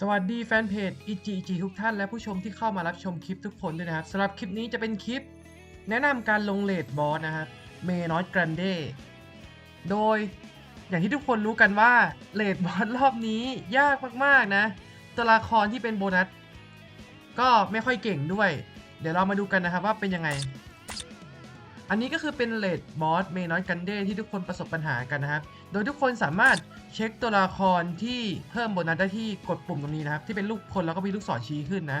สวัสดีแฟนเพจ EGG ทุกท่านและผู้ชมที่เข้ามารับชมคลิปทุกคนด้วยนะครับสำหรับคลิปนี้จะเป็นคลิป แนะนำการลงเลดบอสนะครับเมนอสกรันเดโดยอย่างที่ทุกคนรู้กันว่าเลดบอสรอบนี้ยากมากๆนะ ตัวละครที่เป็นโบนัส ก็ไม่ค่อยเก่งด้วย เดี๋ยวเรามาดูกันนะครับว่าเป็นยังไง อันนี้ก็คือเป็นเลดบอสเมนอสกันเดที่ทุกคนประสบปัญหากันนะครับ โดยทุกคนสามารถเช็คตัวละครที่เพิ่มโบนัสได้ที่กดปุ่มตรงนี้นะครับ ที่เป็นลูกคนแล้วก็มีลูกศรชี้ขึ้นนะ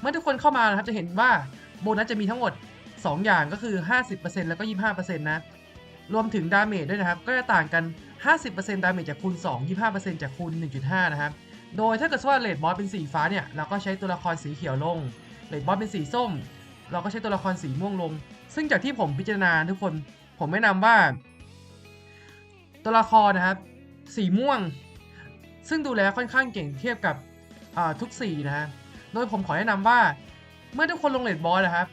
เมื่อทุกคนเข้ามานะครับจะเห็นว่าโบนัสจะมีทั้งหมด 2 อย่างก็คือ 50%แล้วก็ 25%นะ รวมถึงดาเมจด้วยนะครับ ก็จะต่างกัน 50%ดาเมจจากคูณ 2 25%จากคูณ 1.5 นะครับ โดยถ้าเกิดว่าเลดบอสเป็นสีฟ้าเนี่ยเราก็ใช้ตัวละครสีเขียวลงเลดบอสเป็นสีส้ม เราก็ใช้ตัวละครสีม่วงลง ซึ่งจากที่ผมพิจารณาทุกคนผมแนะนำว่า ตัวละครนะครับ สีม่วง ซึ่งดูแลค่อนข้างเก่งเทียบกับทุกสีนะฮะโดยผมขอแนะนำว่า เมื่อทุกคนลงเลดบอสนะครับ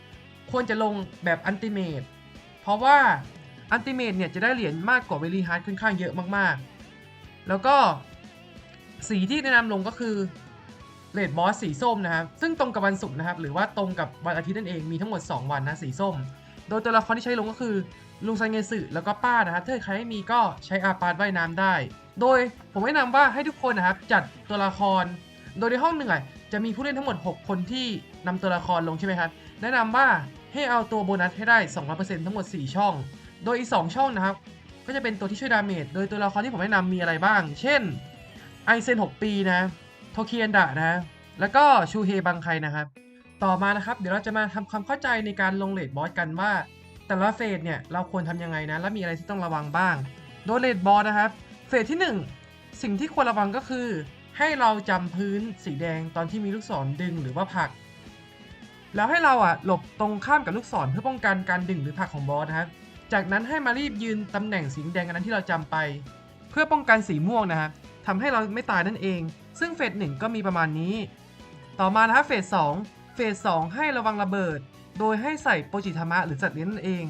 ควรจะลงแบบอันติเมตเพราะว่าอันติเมตเนี่ยจะได้เหรียญมากกว่าเวลีฮาร์ดค่อนข้างเยอะมากๆ แล้วก็สีที่แนะนำลงก็คือเลดบอสสีส้มนะครับ ซึ่งตรงกับวันศุกร์นะครับ หรือว่าตรงกับวันอาทิตย์นั่นเอง มีทั้งหมด 2 วันนะสีส้ม โดยตัวละครที่ใช้ลงก็คือลุงไซเงสึแล้วก็ป้านะครับถ้าใครไม่มีก็ใช้อาปาร์ตว่ายน้ำได้ โดยผมแนะนำว่าให้ทุกคนนะครับจัดตัวละคร โดยในห้องหนึ่งจะมีผู้เล่นทั้งหมด 6 คนที่นำตัวละครลงใช่ไหมครับ แนะนำว่าให้เอาตัวโบนัสให้ได้ 200%ทั้งหมด 4 ช่อง โดยอีก 2 ช่องนะครับ ก็จะเป็นตัวที่ช่วยดาเมจ โดยตัวละครที่ผมแนะนำมีอะไรบ้าง เช่นไอเซน 6 ปีนะ โทเคียนดะนะ แล้วก็ชูเฮบังไคนะครับ ต่อมานะครับ เดี๋ยวเราจะมาทำความเข้าใจในการลงเลดบอสกันว่า แต่ละเฟสเนี่ยเราควรทำยังไงนะ และมีอะไรที่ต้องระวังบ้าง โดยเลดบอสนะครับ เฟสที่ 1 สิ่งที่ควรระวังก็คือ ให้เราจำพื้นสีแดงตอนที่มีลูกศรดึงหรือว่าผลัก แล้วให้เราอะหลบตรงข้ามกับลูกศรเพื่อป้องกันการดึงหรือผลักของบอสนะครับ จากนั้นให้มารีบยืนตำแหน่งสีแดงอันนั้นที่เราจำไป เพื่อป้องกันสีม่วงนะครับทำให้เราไม่ตายนั่นเอง ซึ่งเฟสหนึ่งก็มีประมาณนี้ ต่อมานะครับเฟสสอง ฟสสองให้ระวังระเบิด โดยให้ใส่โปรจิธรรมะหรือสัตว์เลี้ยงนั่นเอง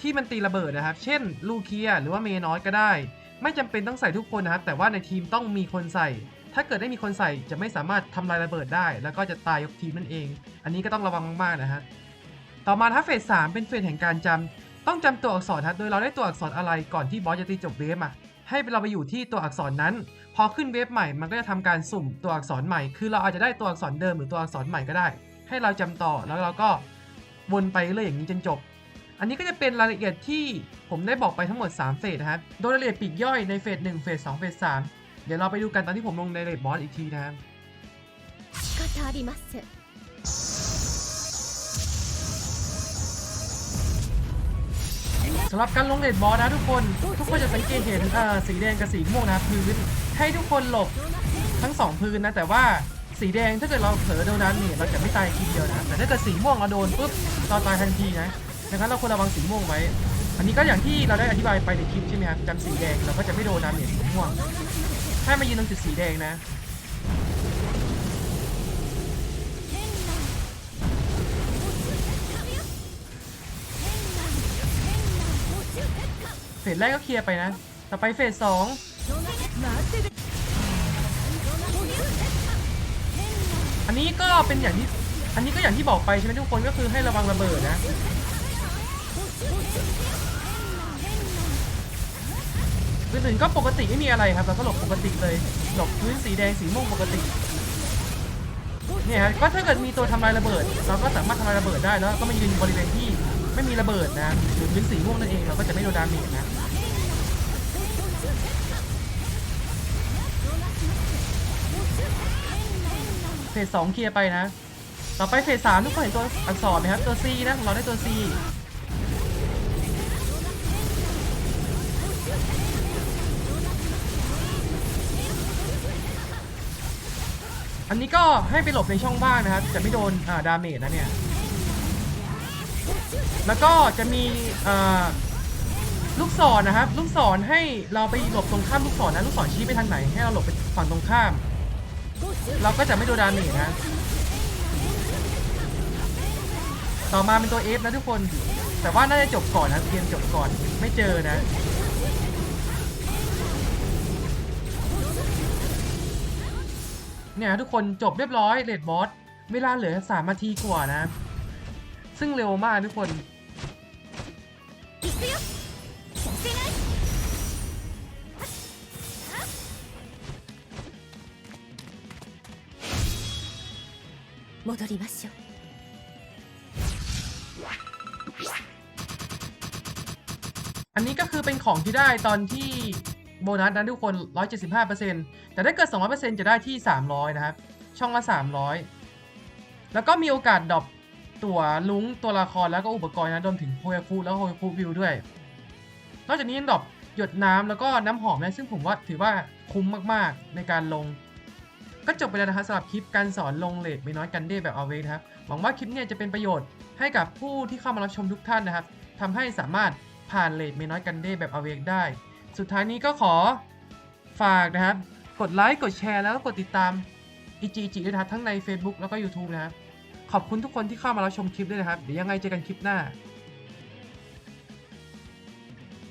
ที่มันตีระเบิดนะครับ เช่น ลูเคียหรือว่าเมน้อสก็ได้ ไม่จำเป็นต้องใส่ทุกคนนะครับ แต่ว่าในทีมต้องมีคนใส่ ถ้าเกิดได้มีคนใส่จะไม่สามารถทำลายระเบิดได้ แล้วก็จะตายยกทีมนั่นเอง อันนี้ก็ต้องระวังมากๆนะฮะ ต่อมาถ้าเฟสสามเป็นเฟสแห่งการจำต้องจำตัวอักษรครับโดยเราได้ตัวอักษรอะไรก่อนที่บอสจะตีจบเวฟอะให้เราไปอยู่ที่ตัวอักษรนั้น พอขึ้นเวฟใหม่มันก็จะทำการสุ่มตัวอักษรใหม่ คือเราอาจจะได้ตัวอักษรเดิมหรือตัวอักษรใหม่ก็ได้ ให้เราจำต่อแล้วเราก็วนไปเรื่อยอย่างนี้จนจบ อันนี้ก็จะเป็นรายละเอียดที่ผมได้บอกไปทั้งหมด 3 เฟสนะครับ โดยรายละเอียดปีกย่อยในเฟส1เฟส2เฟส3เดี๋ยวเราไปดูกันตอนที่ผมลงในเลดบอสอีกทีนะครับสำหรับการลงเลดบอสนะทุกคน ทุกคนจะสังเกตเห็นสีแดงกับสีม่วงนะพื้นให้ทุกคนหลบทั้ง 2 พื้นนะแต่ว่า สีแดงถ้าเกิดเราเผลอโดนนั้นเนี่ยเราจะไม่ตายทีเดียวนะแต่ถ้าเกิดสีม่วงเราโดนปุ๊บเราตายทันทีนะดังนั้นเราควรระวังสีม่วงไว้ อันนี้ก็อย่างที่เราได้อธิบายไปในคลิปใช่ไหมครับจำสีแดงเราก็จะไม่โดนดาเมจสีม่วงให้มายืนตรงจุดสีแดงนะเฟสแรกก็เคลียร์ไปนะ ต่อไปเฟสสอง นนี้ก็เป็นอย่างที่ อันนี้ก็อย่างที่บอกไปใช่ไหมทุกคนก็คือให้ระวังระเบิดนะ อื่นๆก็ปกติไม่มีอะไรครับเราก็หลบปกติเลย หลบพื้นสีแดงสีม่วงปกติ เนี่ยครับก็ถ้าเกิดมีตัวทำลายระเบิด เราก็สามารถทำลายระเบิดได้แล้วก็มายืนบริเวณที่ไม่มีระเบิดนะหรือพื้นสีม่วงนั่นเองเราก็จะไม่โดนดาเมจนะ ฟสสองเคลียร์ไปนะ ต่อไปเฟสสามทุกคนเห็นตัวอักษรไหมครับ ตัว C นะเราได้ตัว C อันนี้ก็ให้ไปหลบในช่องบ้างนะครับ จะไม่โดนอ่าดาเมจนะเนี่ย แล้วก็จะมีอ่าลูกศรนะครับ ลูกศรให้เราไปหลบตรงข้ามลูกศรนะ ลูกศรชี้ไปทางไหนให้เราหลบไปฝั่งตรงข้าม เราก็จะไม่โดนดาเมจนะ ต่อมาเป็นตัว F นะทุกคน แต่ว่าน่าจะจบก่อนนะเกมจบก่อนไม่เจอนะเนี่ยทุกคนจบเรียบร้อยเลดบอสเวลาเหลือสามนาทีกว่านะ ซึ่งเร็วมากทุกคน 戻りましょう อันนี้ก็คือเป็นของที่ได้ตอนที่โบนัสนะทุกคน 175%แต่ถ้าเกิด 200%จะได้ที่ 300 นะครับ ช่องละ 300 แล้วก็มีโอกาสดรอปตัวลุงตัวละครแล้วก็อุปกรณ์นะรวมถึงโฮยาคุแล้วก็โฮยาคุวิวด้วย นอกจากนี้ยังดรอปหยดน้ำแล้วก็น้ำหอมนะซึ่งผมว่าถือว่าคุ้มมากๆในการลง ก็จบไปแล้วนะครับสำหรับคลิปการสอนลงเลทไม่น้อยกันเด้แบบเอาเวนะครับหวังว่าคลิปเนี้จะเป็นประโยชน์ให้กับผู้ที่เข้ามารับชมทุกท่านนะครับทำให้สามารถผ่านเลทไม่น้อยกันเด้แบบเอาเวกได้ สุดท้ายนี้ก็ขอฝากนะครับ กดไลค์กดแชร์แล้วก็กดติดตามอีจีจีด้วยนะครับทั้งใน Facebook แล้วก็ YouTube นะครับขอบคุณทุกคนที่เข้ามารับชมคลิปด้วยนะครับเดี๋ยวยังไงเจอกันคลิปหน้า